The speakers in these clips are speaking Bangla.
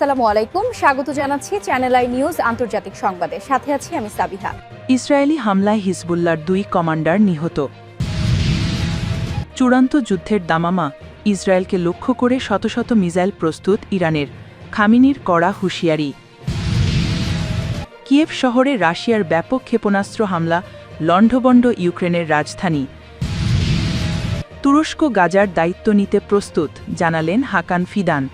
আসসালামু আলাইকুম। স্বাগত জানাচ্ছি চ্যানেল আই নিউজ আন্তর্জাতিক সংবাদে। সাথে আছি আমি সাবিহা। ইসরায়েলি হামলায় হিজবুল্লার দুই কমান্ডার নিহত। চূড়ান্ত যুদ্ধের দামামা ইসরায়েলকে লক্ষ্য করে শত শত মিসাইল প্রস্তুত ইরানের। খামিনির কড়া হুঁশিয়ারি। কিয়েভ শহরে রাশিয়ার ব্যাপক ক্ষেপণাস্ত্র হামলা, লণ্ডভণ্ড ইউক্রেনের রাজধানী। তুরস্ক গাজার দায়িত্ব নিতে প্রস্তুত, জানালেন হাকান ফিদান।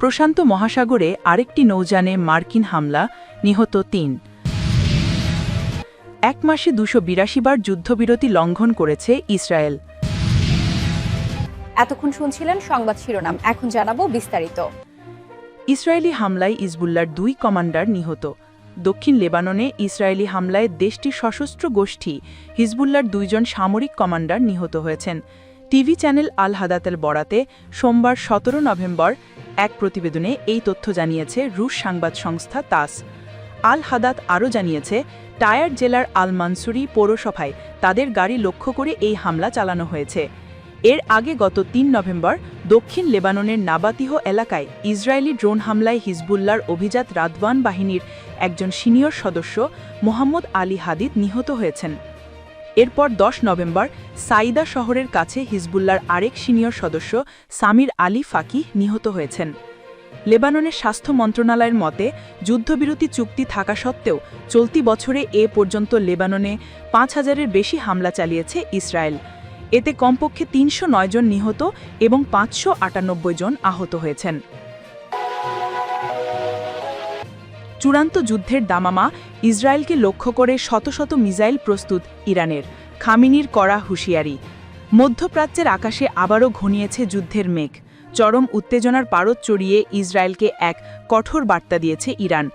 প্রশান্ত মহাসাগরে আরেকটি নৌযানে মার্কিন হামলা নিহত তিন। এক মাসে দুশো বিরাশি বার যুদ্ধবিরতি লঙ্ঘন করেছে ইসরায়েল। এতক্ষণ শুনছিলেন সংবাদ শিরোনাম। এখন জানাব বিস্তারিত। ইসরায়েলি হামলায় ইসবুল্লার দুই কমান্ডার নিহত। দক্ষিণ লেবাননে ইসরায়েলি হামলায় দেশটির সশস্ত্র গোষ্ঠী হিজবুল্লার দুইজন সামরিক কমান্ডার নিহত হয়েছেন। টিভি চ্যানেল আল হাদাতেল বরাতে সোমবার সতেরো নভেম্বর এক প্রতিবেদনে এই তথ্য জানিয়েছে রুশ সংবাদ সংস্থা তাস। আল হাদাত আরও জানিয়েছে, টায়ার জেলার আল মানসুরি পৌরসভায় তাদের গাড়ি লক্ষ্য করে এই হামলা চালানো হয়েছে। এর আগে গত তিন নভেম্বর দক্ষিণ লেবাননের নাবাতিহ এলাকায় ইসরায়েলি ড্রোন হামলায় হিজবুল্লার অভিজাত রাদওয়ান বাহিনীর একজন সিনিয়র সদস্য মোহাম্মদ আলী হাদিদ নিহত হয়েছেন। এরপর দশ নভেম্বর সাইদা শহরের কাছে হিজবুল্লার আরেক সিনিয়র সদস্য সামির আলী ফাকি নিহত হয়েছেন। লেবাননের স্বাস্থ্য মন্ত্রণালয়ের মতে, যুদ্ধবিরতি চুক্তি থাকা সত্ত্বেও চলতি বছরে এ পর্যন্ত লেবাননে পাঁচ হাজারের বেশি হামলা চালিয়েছে ইসরায়েল। এতে কমপক্ষে তিনশো নয় জন নিহত এবং পাঁচশো আটানব্বই জন আহত হয়েছেন। চূড়ান্ত যুদ্ধের দামামা ইসরায়েলকে লক্ষ্য করে শত শত মিসাইল প্রস্তুত ইরানের। খামিনির কড়া হুঁশিয়ারি। মধ্যপ্রাচ্যের আকাশে আবারও ঘনিয়েছে যুদ্ধের মেঘ। চরম উত্তেজনার পারদ চড়িয়ে ইসরায়েলকে এক কঠোর বার্তা দিয়েছে ইরান।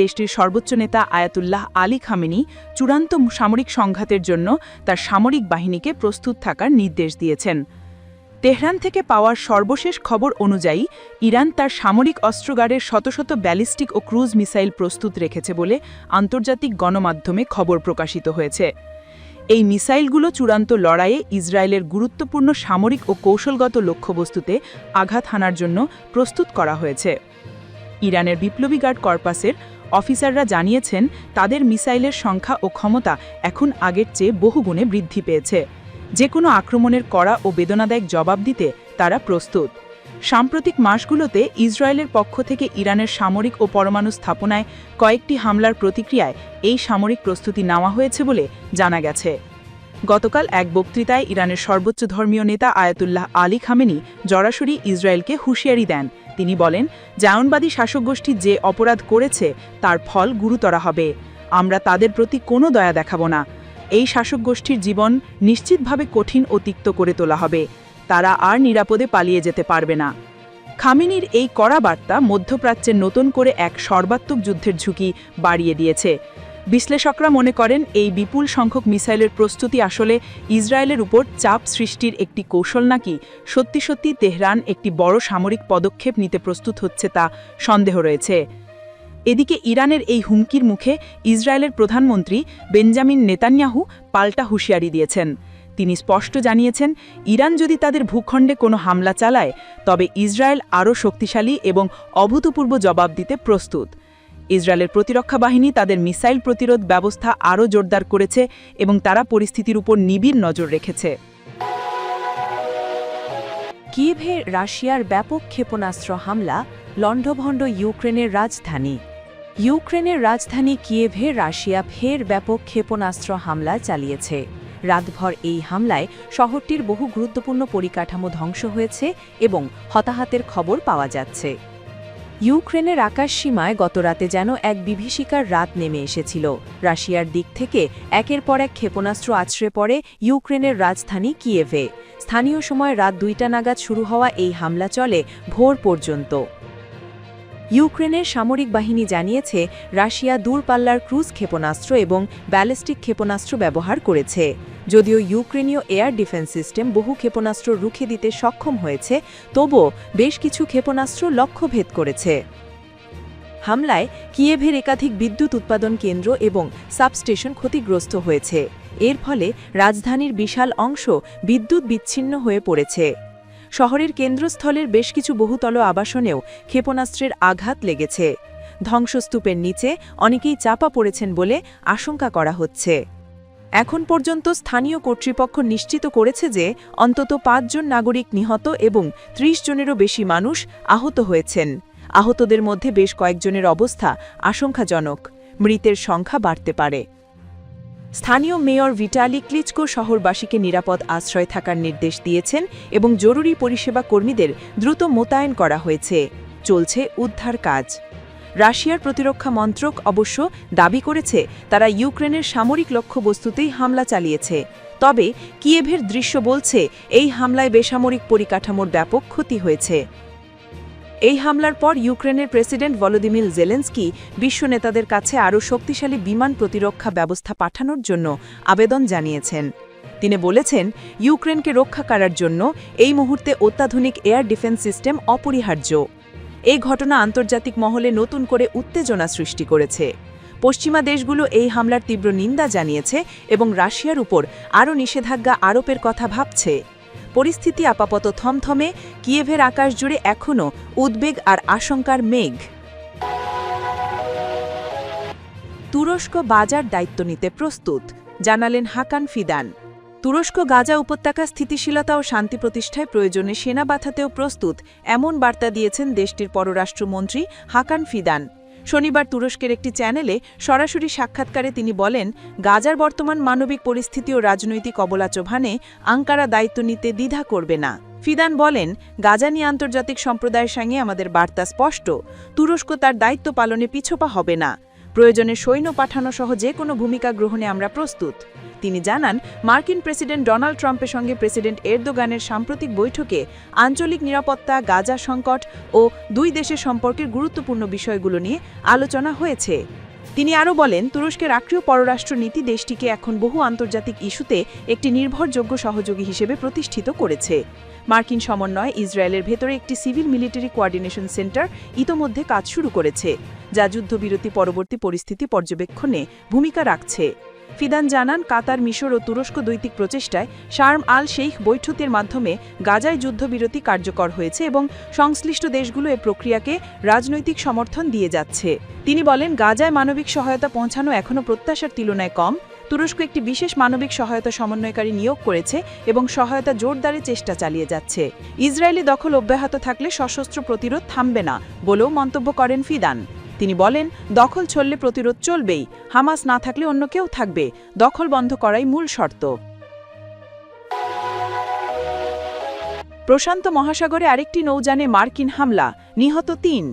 দেশটির সর্বোচ্চ নেতা আয়াতুল্লাহ আলী খামেনি চূড়ান্ত সামরিক সংঘাতের জন্য তার সামরিক বাহিনীকে প্রস্তুত থাকার নির্দেশ দিয়েছেন। তেহরান থেকে পাওয়ার সর্বশেষ খবর অনুযায়ী, ইরান তার সামরিক অস্ত্রগারের শত শত ব্যালিস্টিক ও ক্রুজ মিসাইল প্রস্তুত রেখেছে বলে আন্তর্জাতিক গণমাধ্যমে খবর প্রকাশিত হয়েছে। এই মিসাইলগুলো চূড়ান্ত লড়াইয়ে ইসরায়েলের গুরুত্বপূর্ণ সামরিক ও কৌশলগত লক্ষ্যবস্তুতে আঘাত হানার জন্য প্রস্তুত করা হয়েছে। ইরানের বিপ্লবী গার্ড কর্পাসের অফিসাররা জানিয়েছেন, তাদের মিসাইলের সংখ্যা ও ক্ষমতা এখন আগের চেয়ে বহুগুণে বৃদ্ধি পেয়েছে। যে কোনো আক্রমণের কড়া ও বেদনাদায়ক জবাব দিতে তারা প্রস্তুত। সাম্প্রতিক মাসগুলোতে ইসরায়েলের পক্ষ থেকে ইরানের সামরিক ও পরমাণু স্থাপনায় কয়েকটি হামলার প্রতিক্রিয়ায় এই সামরিক প্রস্তুতি নেওয়া হয়েছে বলে জানা গেছে। গতকাল এক বক্তৃতায় ইরানের সর্বোচ্চ ধর্মীয় নেতা আয়াতুল্লাহ আলী খামেনি জরাসরি ইসরায়েলকে হুঁশিয়ারি দেন। তিনি বলেন, জায়নবাদী শাসকগোষ্ঠী যে অপরাধ করেছে তার ফল গুরুতর হবে। আমরা তাদের প্রতি কোনো দয়া দেখাব না। এই শাসক গোষ্ঠীর জীবন নিশ্চিতভাবে কঠিন ও তিক্ত করে তোলা হবে। তারা আর নিরাপদে পালিয়ে যেতে পারবে না। খামিনির এই কড়া বার্তা মধ্যপ্রাচ্যের নতুন করে এক সর্বাত্মক যুদ্ধের ঝুঁকি বাড়িয়ে দিয়েছে। বিশ্লেষকরা মনে করেন, এই বিপুল সংখ্যক মিসাইলের প্রস্তুতি আসলে ইসরায়েলের উপর চাপ সৃষ্টির একটি কৌশল নাকি? সত্যি সত্যি তেহরান একটি বড় সামরিক পদক্ষেপ নিতে প্রস্তুত হচ্ছে তা সন্দেহ রয়েছে। এদিকে ইরানের এই হুমকির মুখে ইসরায়েলের প্রধানমন্ত্রী বেঞ্জামিন নেতানিয়াহু পাল্টা হুঁশিয়ারি দিয়েছেন। তিনি স্পষ্ট জানিয়েছেন, ইরান যদি তাদের ভূখণ্ডে কোনো হামলা চালায়, তবে ইসরায়েল আরও শক্তিশালী এবং অভূতপূর্ব জবাব দিতে প্রস্তুত। ইসরায়েলের প্রতিরক্ষা বাহিনী তাদের মিসাইল প্রতিরোধ ব্যবস্থা আরও জোরদার করেছে এবং তারা পরিস্থিতির উপর নিবিড় নজর রেখেছে। কিভে রাশিয়ার ব্যাপক ক্ষেপণাস্ত্র হামলা, লণ্ডভণ্ড ইউক্রেনের রাজধানী। ইউক্রেনের রাজধানী কিয়েভে রাশিয়া ফের ব্যাপক ক্ষেপণাস্ত্র হামলা চালিয়েছে। রাতভর এই হামলায় শহরটির বহু গুরুত্বপূর্ণ পরিকাঠামো ধ্বংস হয়েছে এবং হতাহতের খবর পাওয়া যাচ্ছে। ইউক্রেনের আকাশসীমায় গতরাতে যেন এক বিভীষিকার রাত নেমে এসেছিল। রাশিয়ার দিক থেকে একের পর এক ক্ষেপণাস্ত্র আছড়ে পড়ে ইউক্রেনের রাজধানী কিয়েভে। স্থানীয় সময় রাত দুইটা নাগাদ শুরু হওয়া এই হামলা চলে ভোর পর্যন্ত। ইউক্রেনের সামরিক বাহিনী জানিয়েছে, রাশিয়া দূরপাল্লার ক্রুজ ক্ষেপণাস্ত্র এবং ব্যালিস্টিক ক্ষেপণাস্ত্র ব্যবহার করেছে। যদিও ইউক্রেনীয় এয়ার ডিফেন্স সিস্টেম বহু ক্ষেপণাস্ত্র রুখে দিতে সক্ষম হয়েছে, তবুও বেশ কিছু ক্ষেপণাস্ত্র লক্ষ্যভেদ করেছে। হামলায় কিয়েভের একাধিক বিদ্যুৎ উৎপাদন কেন্দ্র এবং সাবস্টেশন ক্ষতিগ্রস্ত হয়েছে। এর ফলে রাজধানীর বিশাল অংশ বিদ্যুৎ বিচ্ছিন্ন হয়ে পড়েছে। শহরের কেন্দ্রস্থলের বেশ কিছু বহুতল আবাসনেও ক্ষেপণাস্ত্রের আঘাত লেগেছে। ধ্বংসস্তূপের নিচে অনেকেই চাপা পড়েছেন বলে আশঙ্কা করা হচ্ছে। এখন পর্যন্ত স্থানীয় কর্তৃপক্ষ নিশ্চিত করেছে যে অন্তত পাঁচজন নাগরিক নিহত এবং ত্রিশ জনেরও বেশি মানুষ আহত হয়েছেন। আহতদের মধ্যে বেশ কয়েকজনের অবস্থা আশঙ্কাজনক। মৃতের সংখ্যা বাড়তে পারে। স্থানীয় মেয়র ভিটালি ক্লিচকো শহরবাসীকে নিরাপদ আশ্রয় থাকার নির্দেশ দিয়েছেন এবং জরুরি পরিষেবা কর্মীদের দ্রুত মোতায়েন করা হয়েছে। চলছে উদ্ধার কাজ। রাশিয়ার প্রতিরক্ষা মন্ত্রক অবশ্য দাবি করেছে, তারা ইউক্রেনের সামরিক লক্ষ্যবস্তুতেই হামলা চালিয়েছে। তবে কিয়েভের দৃশ্য বলছে, এই হামলায় বেসামরিক পরিকাঠামোর ব্যাপক ক্ষতি হয়েছে। এই হামলার পর ইউক্রেনের প্রেসিডেন্ট ভলোদিমির জেলেন্সকি বিশ্ব নেতাদের কাছে আরও শক্তিশালী বিমান প্রতিরক্ষা ব্যবস্থা পাঠানোর জন্য আবেদন জানিয়েছেন। তিনি বলেছেন, ইউক্রেনকে রক্ষা করার জন্য এই মুহূর্তে অত্যাধুনিক এয়ার ডিফেন্স সিস্টেম অপরিহার্য। এই ঘটনা আন্তর্জাতিক মহলে নতুন করে উত্তেজনা সৃষ্টি করেছে। পশ্চিমা দেশগুলো এই হামলার তীব্র নিন্দা জানিয়েছে এবং রাশিয়ার উপর আরও নিষেধাজ্ঞা আরোপের কথা ভাবছে। পরিস্থিতি আপাতত থমথমে, কিয়েভের আকাশ জুড়ে এখনও উদ্বেগ আর আশঙ্কার মেঘ। তুরস্ক বাজার দায়িত্ব নিতে প্রস্তুত, জানালেন হাকান ফিদান। তুরস্ক গাজা উপত্যকা স্থিতিশীলতা ও শান্তি প্রতিষ্ঠায় প্রয়োজনে সেনা বাঁধাতেও প্রস্তুত, এমন বার্তা দিয়েছেন দেশটির পররাষ্ট্রমন্ত্রী হাকান ফিদান। শনিবার তুরস্কের একটি চ্যানেলে সরাসরি সাক্ষাৎকারে তিনি বলেন, গাজার বর্তমান মানবিক পরিস্থিতি ও রাজনৈতিক অবলাচভানে আঙ্কারা দায়িত্ব নিতে দ্বিধা করবে না। ফিদান বলেন, গাজা নিয়ে আন্তর্জাতিক সম্প্রদায়ের সঙ্গে আমাদের বার্তা স্পষ্ট। তুরস্ক তার দায়িত্ব পালনে পিছপা হবে না। প্রয়োজনে সৈন্য পাঠানো সহ যে কোনো ভূমিকা গ্রহণে আমরা প্রস্তুত। তিনি জানান, মার্কিন প্রেসিডেন্ট ডোনাল্ড ট্রাম্পের সঙ্গে প্রেসিডেন্ট এরদোগানের সাম্প্রতিক বৈঠকে আঞ্চলিক নিরাপত্তা, গাজা সংকট ও দুই দেশের সম্পর্কের গুরুত্বপূর্ণ বিষয়গুলো নিয়ে আলোচনা হয়েছে। তিনি আরও বলেন, তুরস্কের আক্রিয় পররাষ্ট্র নীতি দেশটিকে এখন বহু আন্তর্জাতিক ইস্যুতে একটি নির্ভরযোগ্য সহযোগী হিসেবে প্রতিষ্ঠিত করেছে। মার্কিন সমন্বয়ে ইসরায়েলের ভেতরে একটি সিভিল মিলিটারি কোয়ার্ডিনেশন সেন্টার ইতোমধ্যে কাজ শুরু করেছে। যা যুদ্ধবিরতি পরবর্তী পরিস্থিতি পর্যবেক্ষণে ভূমিকা রাখছে। ফিদান জানান, কাতার মিশর ও তুরস্ক দৈতিক প্রচেষ্টায় শার্ম আল শেইখ বৈঠকের মাধ্যমে গাজায় যুদ্ধবিরতি কার্যকর হয়েছে এবং সংশ্লিষ্ট দেশগুলো এ প্রক্রিয়াকে রাজনৈতিক সমর্থন দিয়ে যাচ্ছে। তিনি বলেন, গাজায় মানবিক সহায়তা পৌঁছানো এখনও প্রত্যাশার তুলনায় কম। তুরস্ক একটি বিশেষ মানবিক সহায়তা সমন্বয়কারী নিয়োগ করেছে এবং সহায়তা জোরদারে চেষ্টা চালিয়ে যাচ্ছে। ইসরায়েলি দখল অব্যাহত থাকলে সশস্ত্র প্রতিরোধ থামবে না বলেও মন্তব্য করেন ফিদান। তিনি বলেন, দখল ছললে প্রতিরোধ চলবেই, হামাস না থাকলে অন্য কেউ থাকবে, দখল বন্ধ করাই মূল শর্ত। প্রশান্ত মহাসাগরে আরেকটি নৌযানে মার্কিন হামলা, নিহত তিন।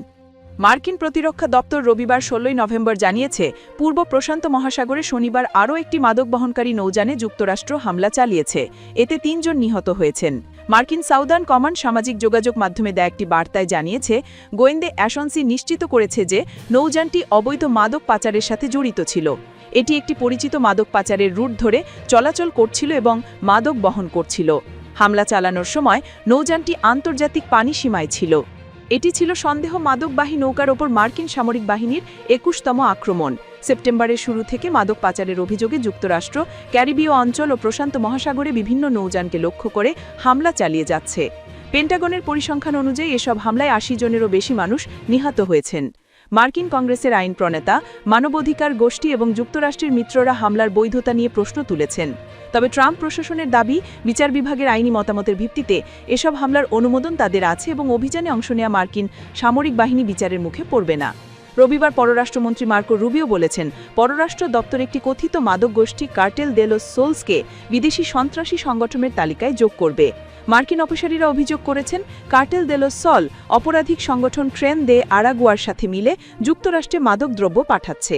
মার্কিন প্রতিরক্ষা দপ্তর রবিবার ষোলোই নভেম্বর জানিয়েছে, পূর্ব প্রশান্ত মহাসাগরে শনিবার আরও একটি মাদক বহনকারী নৌযানে যুক্তরাষ্ট্র হামলা চালিয়েছে। এতে তিনজন নিহত হয়েছেন। মার্কিন সাউদার্ন কমান্ড সামাজিক যোগাযোগ মাধ্যমে দেয় একটি বার্তায় জানিয়েছে, গোয়েন্দে অ্যাশনসি নিশ্চিত করেছে যে নৌযানটি অবৈধ মাদক পাচারের সাথে জড়িত ছিল। এটি একটি পরিচিত মাদক পাচারের রুট ধরে চলাচল করছিল এবং মাদক বহন করছিল। হামলা চালানোর সময় নৌযানটি আন্তর্জাতিক পানি সীমায় ছিল। এটি ছিল সন্দেহ মাদকবাহী নৌকার ওপর মার্কিন সামরিক বাহিনীর একুশতম আক্রমণ। সেপ্টেম্বরের শুরু থেকে মাদক পাচারের অভিযোগে যুক্তরাষ্ট্র, ক্যারিবীয় অঞ্চল ও প্রশান্ত মহাসাগরে বিভিন্ন নৌযানকে লক্ষ্য করে হামলা চালিয়ে যাচ্ছে। পেন্টাগনের পরিসংখ্যান অনুযায়ী এসব হামলায় আশি জনেরও বেশি মানুষ নিহত হয়েছেন। মার্কিন কংগ্রেসের আইন প্রণেতা, মানবাধিকার গোষ্ঠী এবং যুক্তরাষ্ট্রের মিত্ররা হামলার বৈধতা নিয়ে প্রশ্ন তুলেছেন। তবে ট্রাম্প প্রশাসনের দাবি, বিচার বিভাগের আইনি মতামতের ভিত্তিতে এসব হামলার অনুমোদন তাদের আছে এবং অভিযানে অংশ নেওয়া মার্কিন সামরিক বাহিনী বিচারের মুখে পড়বে না। রবিবার পররাষ্ট্রমন্ত্রী মার্কো রুবিও বলেছেন, পররাষ্ট্র দপ্তর একটি কথিত মাদক গোষ্ঠী কার্টেল দেলোস সোলসকে বিদেশি সন্ত্রাসী সংগঠনের তালিকায় যোগ করবে। মার্কিন অপসারীরা অভিযোগ করেছেন, কার্টেল দেলোস সল অপরাধিক সংগঠন ট্রেন দে আরাগুয়ার সাথে মিলে যুক্তরাষ্ট্রে মাদক দ্রব্য পাঠাচ্ছে।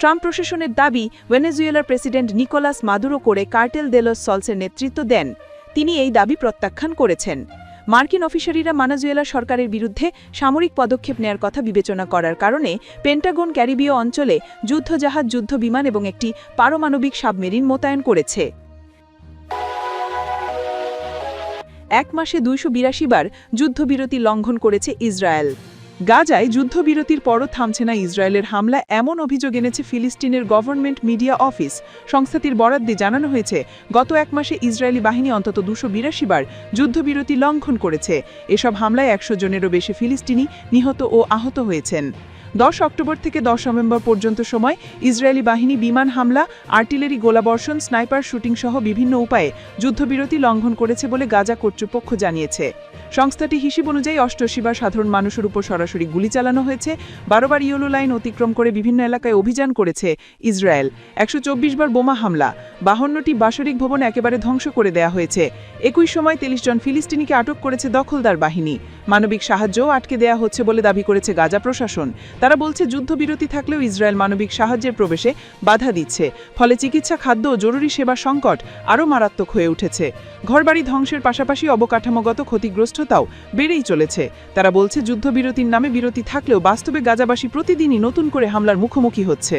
ট্রাম্প প্রশাসনের দাবি, ভেনেজুয়েলার প্রেসিডেন্ট নিকোলাস মাদুরো করে কার্টেল দেলোস সলসের নেতৃত্ব দেন। তিনি এই দাবি প্রত্যাখ্যান করেছেন। মার্কিন অফিসারিরা মানাজুয়েলা সরকারের বিরুদ্ধে সামরিক পদক্ষেপ নেয়ার কথা বিবেচনা করার কারণে পেন্টাগন ক্যারিবীয় অঞ্চলে যুদ্ধজাহাজ যুদ্ধ বিমান এবং একটি পারমাণবিক সাবমেরিন মোতায়েন করেছে। এক মাসে দুইশো বিরাশি বার যুদ্ধবিরতি লঙ্ঘন করেছে ইসরায়েল। গাজায় যুদ্ধবিরতির পরও থামছে না ইসরায়েলের হামলা, এমন অভিযোগ এনেছে ফিলিস্তিনের গভর্নমেন্ট মিডিয়া অফিস। সংস্থাটির বরাদ্দে জানানো হয়েছে, গত এক মাসে ইসরায়েলি বাহিনী অন্তত দুশো বিরাশি বার যুদ্ধবিরতি লঙ্ঘন করেছে। এসব হামলায় একশো জনেরও বেশি ফিলিস্তিনি নিহত ও আহত হয়েছেন। দশ অক্টোবর থেকে দশ নভেম্বর পর্যন্ত সময় ইসরায়েলি বাহিনী বিমান হামলা, আর্টিলারি গোলাবর্ষণ, স্নাইপার শুটিং সহ বিভিন্ন উপায়ে যুদ্ধবিরতি লঙ্ঘন করেছে বলে গাজা কর্তৃপক্ষ জানিয়েছে। সংস্থাটি হিসেব অনুযায়ী অষ্টআশি বার সাধারণ মানুষের উপর সরাসরি গুলি চালানো হয়েছে। বারোবার ইয়েলো লাইন অতিক্রম করে বিভিন্ন এলাকায় অভিযান করেছে ইসরায়েল। একশো চব্বিশ বার বোমা হামলা। বাহান্নটি বাসরিক ভবন একেবারে ধ্বংস করে দেয়া হয়েছে। একই সময় তেইশ জন ফিলিস্তিনিকে আটক করেছে দখলদার বাহিনী। মানবিক সাহায্যও আটকে দেয়া হচ্ছে বলে দাবি করেছে গাজা প্রশাসন। তারা বলছে, যুদ্ধবিরতি থাকলেও ইসরায়েল মানবিক সাহায্যের প্রবেশে বাধা দিচ্ছে। ফলে চিকিৎসা, খাদ্য ও জরুরি সেবা সংকট আরও মারাত্মক হয়ে উঠেছে। ঘরবাড়ি ধ্বংসের পাশাপাশি অবকাঠামোগত ক্ষতিগ্রস্ততাও বেড়েই চলেছে। তারা বলছে, যুদ্ধবিরতির নামে বিরতি থাকলেও বাস্তবে গাজাবাসী প্রতিদিনই নতুন করে হামলার মুখোমুখি হচ্ছে।